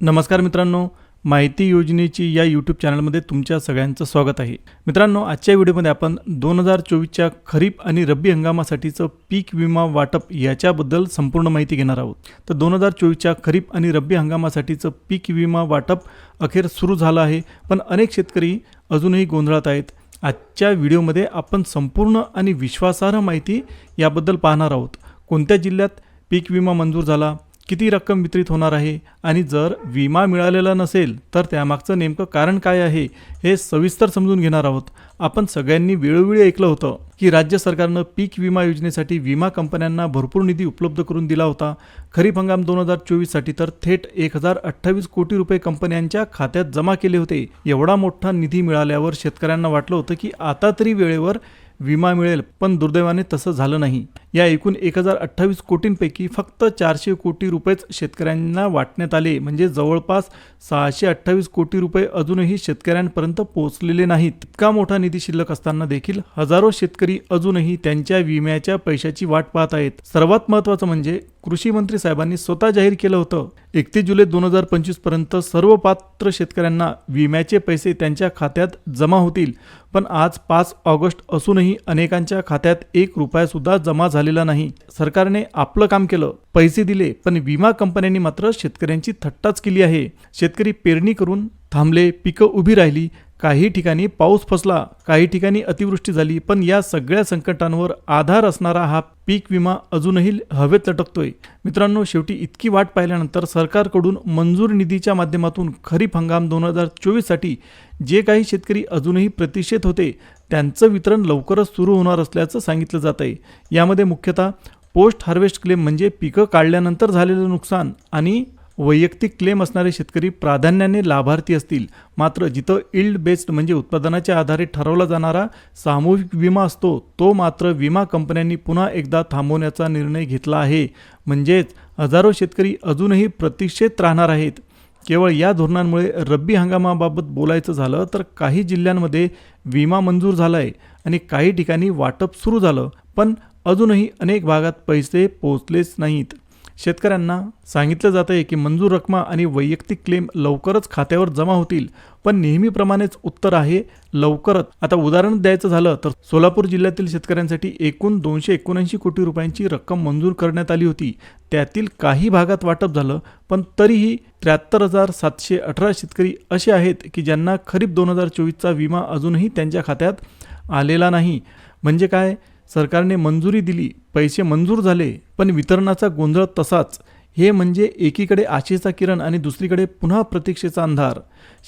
नमस्कार मित्रांनो माहिती योजनेची या यूट्यूब चॅनलमध्ये तुमच्या सगळ्यांचं स्वागत आहे. मित्रांनो आजच्या व्हिडिओमध्ये आपण दोन हजार चोवीसच्या खरीप आणि रब्बी हंगामासाठीचं पीक विमा वाटप याच्याबद्दल संपूर्ण माहिती घेणार आहोत. तर दोन हजार चोवीसच्या खरीप आणि रब्बी हंगामासाठीचं पीक विमा वाटप अखेर सुरू झालं आहे पण अनेक शेतकरी अजूनही गोंधळात आहेत. आजच्या व्हिडिओमध्ये आपण संपूर्ण आणि विश्वासार्ह माहिती याबद्दल पाहणार आहोत. कोणत्या जिल्ह्यात पीक विमा मंजूर झाला? किती रक्कम वितरित होणार आहे? आणि जर विमा मिळालेला नसेल तर त्यामागचं नेमकं कारण काय आहे हे सविस्तर समजून घेणार आहोत. आपण सगळ्यांनी वेळोवेळी ऐकलं होतं की राज्य सरकारनं पीक विमा योजनेसाठी विमा कंपन्यांना भरपूर निधी उपलब्ध करून दिला होता. खरीप हंगाम दोन हजार चोवीससाठी तर थेट एक हजार अठ्ठावीस कोटी रुपये कंपन्यांच्या खात्यात जमा केले होते. एवढा मोठा निधी मिळाल्यावर शेतकऱ्यांना वाटलं होतं की आता तरी वेळेवर विमा मिळेल पण दुर्दैवाने तसं झालं नाही. या एकूण एक हजार अठ्ठावीस कोटींपैकी फक्त चारशे कोटी रुपयेच शेतकऱ्यांना वाटण्यात आले. म्हणजे जवळपास सहाशे अठ्ठावीस कोटी रुपये अजूनही शेतकऱ्यांपर्यंत पोहोचलेले नाहीत. इतका मोठा निधी शिल्लक असताना देखील हजारो शेतकरी अजूनही त्यांच्या विम्याच्या पैशाची वाट पाहत आहेत. सर्वात महत्त्वाचं म्हणजे कृषी मंत्री साहेबांनी स्वतः जाहीर केलं होतं. एकतीस जुलै दोन हजार पंचवीसपर्यंत सर्व पात्र शेतकऱ्यांना विम्याचे पैसे त्यांच्या खात्यात जमा होतील. पण आज पाच ऑगस्ट असूनही अनेकांच्या खात्यात एक रुपया सुद्धा जमा झालेला नाही. सरकारने आपलं काम केलं पैसे दिले पण विमा कंपन्यांनी मात्र शेतकऱ्यांची थट्टाच केली आहे. शेतकरी पेरणी करून थांबले पिकं उभी राहिली काही ठिकाणी पाऊस फसला काही ठिकाणी अतिवृष्टी झाली पण या सगळ्या संकटांवर आधार असणारा हा पीक विमा अजूनही हवेत लटकतोय. मित्रांनो शेवटी इतकी वाट पाहिल्यानंतर सरकारकडून मंजूर निधीच्या माध्यमातून खरीप हंगाम दोन हजार चोवीससाठी जे काही शेतकरी अजूनही प्रतिषेध होते त्यांचं वितरण लवकरच सुरू होणार असल्याचं सांगितलं जात आहे यामध्ये मुख्यतः पोस्ट हार्वेस्ट क्लेम म्हणजे पिकं काढल्यानंतर झालेलं नुकसान आणि वैयक्तिक क्लेम असणारे शेतकरी प्राधान्याने लाभार्थी असतील. मात्र जिथं इल्ड बेस्ड म्हणजे उत्पादनाच्या आधारे ठरवला जाणारा सामूहिक विमा असतो तो मात्र विमा कंपन्यांनी पुन्हा एकदा थांबवण्याचा निर्णय घेतला आहे. म्हणजेच हजारो शेतकरी अजूनही प्रतीक्षेत राहणार आहेत. केवळ या धोरणांमुळे रब्बी हंगामाबाबत बोलायचं झालं तर काही जिल्ह्यांमध्ये विमा मंजूर झाला आहे आणि काही ठिकाणी वाटप सुरू झालं पण अजूनही अनेक भागात पैसे पोहोचलेच नाहीत. शेतकऱ्यांना सांगितलं जात आहे की मंजूर रकमा आणि वैयक्तिक क्लेम लवकरच खात्यावर जमा होतील पण नेहमीप्रमाणेच उत्तर आहे लवकरच. आता उदाहरण द्यायचं झालं तर सोलापूर जिल्ह्यातील शेतकऱ्यांसाठी एकूण दोनशे एकोणऐंशी कोटी रुपयांची रक्कम मंजूर करण्यात आली होती. त्यातील काही भागात वाटप झालं पण तरीही त्र्याहत्तर हजार सातशे अठरा शेतकरी असे आहेत की ज्यांना खरीप दोन हजार चोवीसचा विमा अजूनही त्यांच्या खात्यात आलेला नाही. म्हणजे काय? सरकारने मंजुरी दिली पैसे मंजूर झाले पण वितरणाचा गोंधळ तसाच. हे म्हणजे एकीकडे आशेचा किरण आणि दुसरीकडे पुन्हा प्रतीक्षेचा अंधार.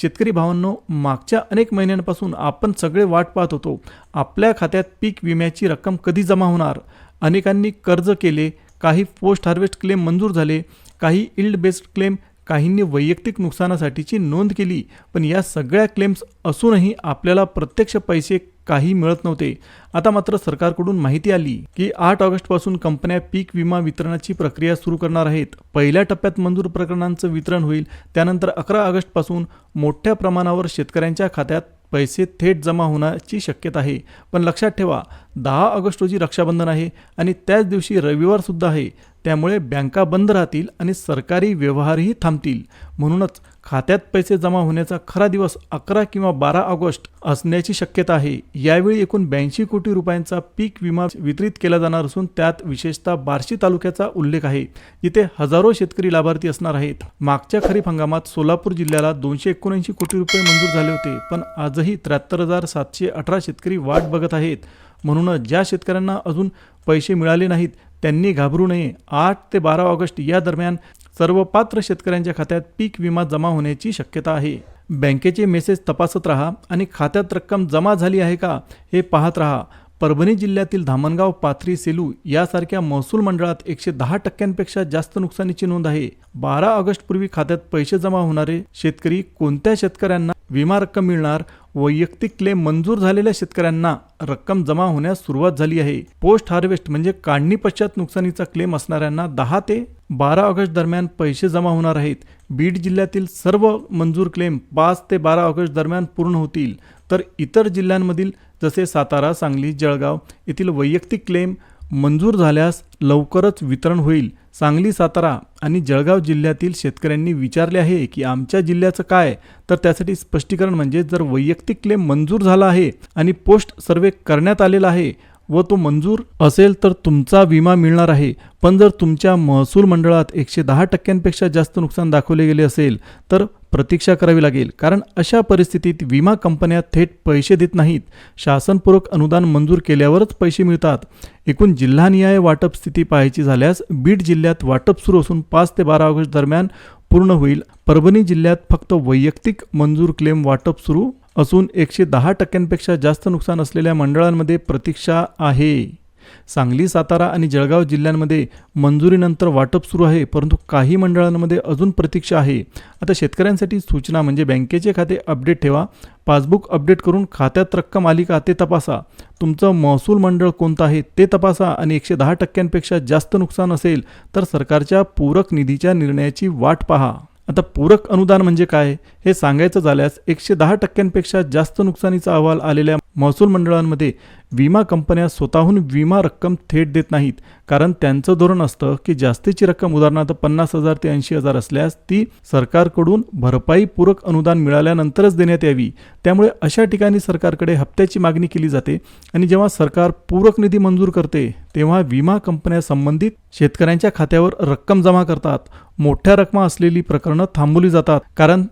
शेतकरी भावांनो मागच्या अनेक महिन्यांपासून आपण सगळे वाट पाहत होतो आपल्या खात्यात पीक विम्याची रक्कम कधी जमा होणार? अनेकांनी कर्ज केले काही पोस्ट हार्वेस्ट क्लेम मंजूर झाले काही इल्ड बेस्ड क्लेम काहींनी वैयक्तिक नुकसानासाठीची नोंद केली पण या सगळ्या क्लेम्स असूनही आपल्याला प्रत्यक्ष पैसे काही मिळत नव्हते. आता मात्र सरकारकडून माहिती आली की आठ ऑगस्टपासून कंपन्या पीक विमा वितरणाची प्रक्रिया सुरू करणार आहेत. पहिल्या टप्प्यात मंजूर प्रकरणांचं वितरण होईल त्यानंतर अकरा ऑगस्टपासून मोठ्या प्रमाणावर शेतकऱ्यांच्या खात्यात पैसे थेट जमा होण्याची शक्यता आहे. पण लक्षात ठेवा दहा ऑगस्ट रोजी रक्षाबंधन आहे आणि त्याच दिवशी रविवारसुद्धा आहे. त्यामुळे बँका बंद राहतील आणि सरकारी व्यवहारही थांबतील. म्हणूनच खात्यात पैसे जमा होण्याचा खरा दिवस अकरा किंवा बारा ऑगस्ट असण्याची शक्यता आहे. यावेळी एकूण ब्याऐंशी कोटी रुपयांचा पीक विमा वितरित केला जाणार असून त्यात विशेषतः बार्शी तालुक्याचा उल्लेख आहे. जिथे हजारो शेतकरी लाभार्थी असणार आहेत. मागच्या खरीप हंगामात सोलापूर जिल्ह्याला दोनशे एकोणऐंशी कोटी रुपये मंजूर झाले होते पण आजही त्र्याहत्तर हजार सातशे अठरा शेतकरी वाट बघत आहेत. म्हणूनच ज्या शेतकऱ्यांना अजून पैसे मिळाले नाहीत त्यांनी घाबरू नये. आठ ते बारा ऑगस्ट या दरम्यान सर्व पात्र शेतकऱ्यांच्या खात्यात पीक विमा जमा होण्याची शक्यता आहे. बँकेचे मेसेज तपासत राहा आणि खात्यात रक्कम जमा झाली आहे का हे पाहत राहा. परभणी जिल्ह्यातील धामणगाव पाथरी सेलू यासारख्या महसूल मंडळात एकशे दहा टक्क्यांपेक्षा जास्त नुकसानीची नोंद आहे. बारा ऑगस्ट पूर्वी खात्यात पैसे जमा होणारे शेतकरी कोणत्या शेतकऱ्यांना विमा रक्कम मिळणार वैयक्तिक क्लेम मंजूर झालेल्या शेतकऱ्यांना रक्कम जमा होण्यास सुरुवात झाली आहे. पोस्ट हार्वेस्ट म्हणजे काढणी पश्चात नुकसानीचा क्लेम असणाऱ्यांना दहा ते बारा ऑगस्ट दरम्यान पैसे जमा होणार आहेत. बीड जिल्ह्यातील सर्व मंजूर क्लेम पाच ते बारा ऑगस्ट दरम्यान पूर्ण होतील. तर इतर जिल्ह्यांमधील जसे सातारा सांगली जळगाव येथील वैयक्तिक क्लेम मंजूर झाल्यास लवकरच वितरण होईल सांगली सातारा आणि जळगाव जिल्ह्यातील शेतकऱ्यांनी विचारले आहे की आमच्या जिल्ह्याचं काय? तर त्यासाठी स्पष्टीकरण म्हणजे जर वैयक्तिक क्लेम मंजूर झाला आहे आणि पोस्ट सर्वे करण्यात आलेला आहे व तो मंजूर असेल तर तुमचा विमा मिळणार आहे. पण जर तुमच्या महसूल मंडळात एकशे दहा टक्क्यांपेक्षा जास्त नुकसान दाखवले गेले असेल तर प्रतीक्षा करावी लागेल. कारण अशा परिस्थितीत विमा कंपन्या थेट पैसे देत नाहीत. शासनपूरक अनुदान मंजूर केल्यावरच पैसे मिळतात. एकूण जिल्हानिहाय वाटप स्थिती पाहायची झाल्यास बीड जिल्ह्यात वाटप सुरू असून पाच ते बारा ऑगस्ट दरम्यान पूर्ण होईल. परभणी जिल्ह्यात फक्त वैयक्तिक मंजूर क्लेम वाटप सुरू असून एकशे दहा टक्क्यांपेक्षा जास्त नुकसान असलेल्या मंडळांमध्ये प्रतीक्षा आहे. सांगली सातारा आणि जळगाव जिल्ह्यांमध्ये मंजुरीनंतर वाटप सुरू आहे परंतु काही मंडळांमध्ये अजून प्रतीक्षा आहे. आता शेतकऱ्यांसाठी सूचना म्हणजे बँकेचे खाते अपडेट ठेवा पासबुक अपडेट करून खात्यात रक्कम आली का ते तपासा. तुमचं महसूल मंडळ कोणतं आहे ते तपासा आणि एकशे दहा टक्क्यांपेक्षा जास्त नुकसान असेल तर सरकारच्या पूरक निधीच्या निर्णयाची वाट पहा. आता पूरक अनुदान म्हणजे काय? हे सांगायचं झाल्यास एकशे दहा टक्क्यांपेक्षा जास्त नुकसानीचा अहवाल आलेल्या महसूल मंडळांमध्ये विमा कंपन्या स्वतःहून विमा रक्कम थेट देत नाहीत. कारण त्यांचं धोरण असतं की जास्तीची रक्कम उदाहरणार्थ पन्नास हजार ते ऐंशी हजार असल्यास ती सरकारकडून भरपाई पूरक अनुदान मिळाल्यानंतरच देण्यात यावी. त्यामुळे अशा ठिकाणी सरकारकडे हप्त्याची मागणी केली जाते आणि जेव्हा सरकार पूरक निधी मंजूर करते तेव्हा विमा कंपन्या संबंधित शेतकऱ्यांच्या खात्यावर रक्कम जमा करतात. मोठ्या रकमा असलेली प्रकरणं थांबवली जातात. कारण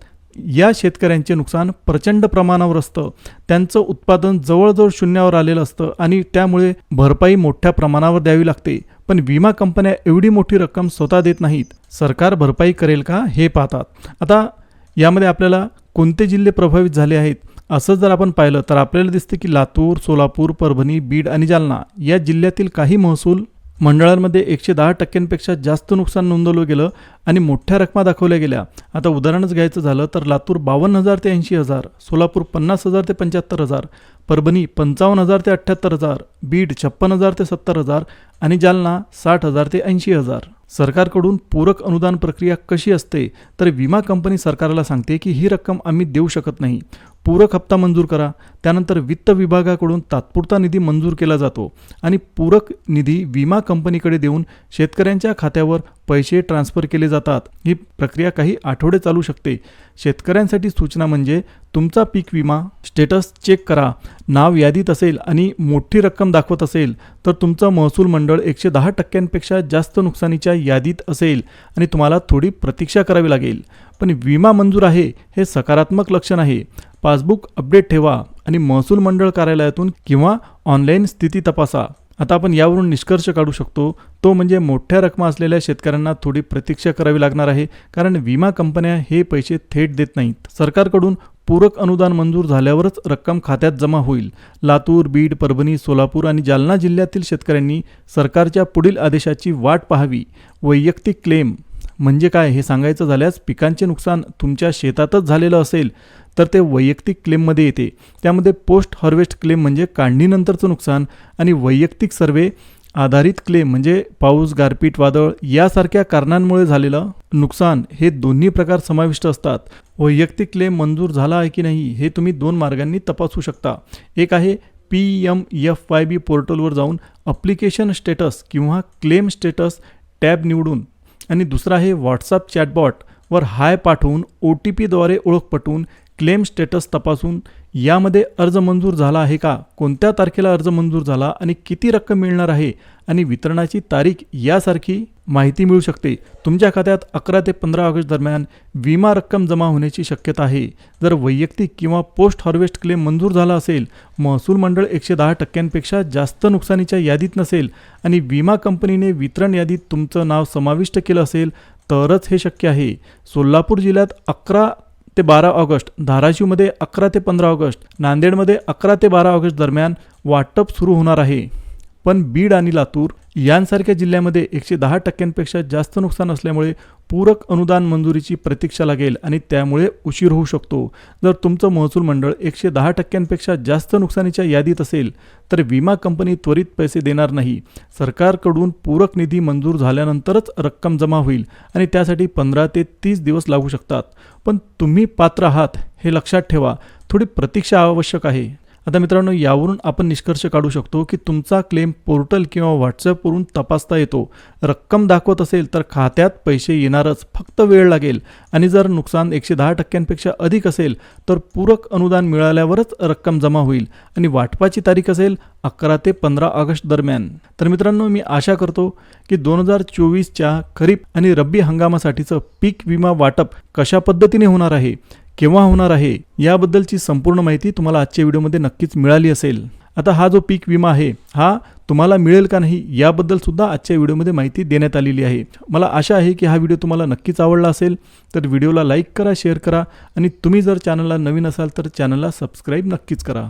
या शेतकऱ्यांचे नुकसान प्रचंड प्रमाणावर असतं. त्यांचं उत्पादन जवळजवळ शून्यावर आलेलं असतं आणि त्यामुळे भरपाई मोठ्या प्रमाणावर द्यावी लागते. पण विमा कंपन्या एवढी मोठी रक्कम स्वतः देत नाहीत. सरकार भरपाई करेल का हे पाहतात. आता यामध्ये आपल्याला कोणते जिल्हे प्रभावित झाले आहेत? असं जर आपण पाहिलं तर आपल्याला दिसते की लातूर सोलापूर परभणी बीड आणि जालना या जिल्ह्यातील काही महसूल मंडळांमध्ये एकशे दहा टक्क्यांपेक्षा जास्त नुकसान नोंदवलं गेलं आणि मोठ्या रकमा दाखवल्या गेल्या. आता उदाहरणच घ्यायचं झालं तर लातूर बावन्न हजार ते ऐंशी हजार सोलापूर पन्नास हजार ते पंच्याहत्तर हजार परभणी पंचावन्न हजार ते अठ्ठ्याहत्तर हजार बीड छप्पन हजार ते सत्तर हजार आणि जालना साठ हजार ते ऐंशी हजार. सरकारकडून पूरक अनुदान प्रक्रिया कशी असते तर विमा कंपनी सरकारला सांगते की ही रक्कम आम्ही देऊ शकत नाही. पूरक हप्ता मंजूर करा. त्यानंतर वित्त विभागाकडून तात्पुरता निधी मंजूर केला जातो आणि पूरक निधी विमा कंपनीकडे देऊन शेतकऱ्यांच्या खात्यावर पैसे ट्रान्स्फर केले जातात. ही प्रक्रिया काही आठवडे चालू शकते. शेतकऱ्यांसाठी सूचना म्हणजे तुमचा पीक विमा स्टेटस चेक करा नाव यादीत असेल आणि मोठी रक्कम दाखवत असेल तर तुमचं महसूल मंडळ एकशे दहा टक्क्यांपेक्षा जास्त नुकसानीच्या यादीत असेल आणि तुम्हाला थोडी प्रतीक्षा करावी लागेल. पण विमा मंजूर आहे हे सकारात्मक लक्षण आहे. पासबुक अपडेट ठेवा आणि महसूल मंडळ कार्यालयातून किंवा ऑनलाईन स्थिती तपासा. आता आपण यावरून निष्कर्ष काढू शकतो. तो म्हणजे मोठ्या रकमा असलेल्या शेतकऱ्यांना थोडी प्रतीक्षा करावी लागणार आहे कारण विमा कंपन्या हे पैसे थेट देत नाहीत. सरकारकडून पूरक अनुदान मंजूर झाल्यावरच रक्कम खात्यात जमा होईल. लातूर बीड परभणी सोलापूर आणि जालना जिल्ह्यातील शेतकऱ्यांनी सरकारच्या पुढील आदेशाची वाट पाहावी. वैयक्तिक क्लेम म्हणजे काय हे सांगायचं झाल्यास पिकांचे नुकसान तुमच्या शेतातच झालेलं असेल तर ते वैयक्तिक क्लेममध्ये येते. त्यामध्ये पोस्ट हार्वेस्ट क्लेम म्हणजे काढणीनंतरचं नुकसान आणि वैयक्तिक सर्वे आधारित क्लेम म्हणजे पाऊस गारपीट वादळ यासारख्या कारणांमुळे झालेलं नुकसान हे दोन्ही प्रकार समाविष्ट असतात. वैयक्तिक क्लेम मंजूर झाला आहे की नाही हे तुम्ही दोन मार्गांनी तपासू शकता. एक आहे P M F Y B पोर्टलवर जाऊन अप्लिकेशन स्टेटस किंवा क्लेम स्टेटस टॅब निवडून आणि दुसरा आहे व्हॉट्सअप चॅटबॉट वर हाय पाठवून ओ टी पीद्वारे ओळख पटवून क्लेम स्टेटस तपासून यामध्ये अर्ज मंजूर झाला आहे का? कोणत्या तारखेला अर्ज मंजूर झाला? आणि किती रक्कम मिळणार आहे? आणि वितरणाची तारीख यासारखी माहिती मिळू शकते. तुमच्या खात्यात अकरा ते पंधरा ऑगस्ट दरम्यान विमा रक्कम जमा होण्याची शक्यता आहे. जर वैयक्तिक किंवा पोस्ट हार्वेस्ट क्लेम मंजूर झाला असेल महसूल मंडळ एकशे दहा टक्क्यांपेक्षा जास्त नुकसानीच्या यादीत नसेल आणि विमा कंपनीने वितरण यादीत तुमचं नाव समाविष्ट केलं असेल तरच हे शक्य आहे. सोलापूर जिल्ह्यात अकरा ते बारा ऑगस्ट धाराशिवमध्ये अकरा ते पंधरा ऑगस्ट नांदेडमध्ये अकरा ते बारा ऑगस्ट दरम्यान वाटप सुरू होणार आहे. पण बीड आणि लातूर यांसारख्या जिल्ह्यामध्ये एकशे दहा टक्क्यांपेक्षा जास्त नुकसान असल्यामुळे पूरक अनुदान मंजुरीची प्रतीक्षा लागेल आणि त्यामुळे उशीर होऊ शकतो. जर तुमचं महसूल मंडळ एकशे दहा टक्क्यांपेक्षा जास्त नुकसानीच्या यादीत असेल तर विमा कंपनी त्वरित पैसे देणार नाही. सरकारकडून पूरक निधी मंजूर झाल्यानंतरच रक्कम जमा होईल आणि त्यासाठी पंधरा ते तीस दिवस लागू शकतात. पण तुम्ही पात्र आहात हे लक्षात ठेवा. थोडी प्रतीक्षा आवश्यक आहे. आता मित्रांनो यावरून आपण निष्कर्ष काढू शकतो की तुमचा क्लेम पोर्टल किंवा व्हॉट्सअपवरून तपासता येतो. रक्कम दाखवत असेल तर खात्यात पैसे येणारच फक्त वेळ लागेल. आणि जर नुकसान एकशे दहा टक्क्यांपेक्षा अधिक असेल तर पूरक अनुदान मिळाल्यावरच रक्कम जमा होईल. आणि वाटपाची तारीख असेल अकरा ते पंधरा ऑगस्ट दरम्यान. तर मित्रांनो मी आशा करतो की दोन हजार चोवीसच्या खरीप आणि रब्बी हंगामासाठीचं पीक विमा वाटप कशा पद्धतीने होणार आहे? केव्हा होणार आहे याबद्दलची संपूर्ण माहिती तुम्हाला आजच्या व्हिडिओमध्ये नक्कीच मिळाली असेल. आता हा जो पीक विमा आहे हा तुम्हाला मिळेल का नाही याबद्दल सुद्धा आजच्या व्हिडिओमध्ये माहिती देण्यात आलेली आहे. मला आशा आहे की हा व्हिडिओ तुम्हाला नक्कीच आवडला असेल तर व्हिडिओला लाईक करा शेअर करा आणि तुम्ही जर चॅनलला नवीन असाल तर चॅनलला सबस्क्राईब नक्कीच करा.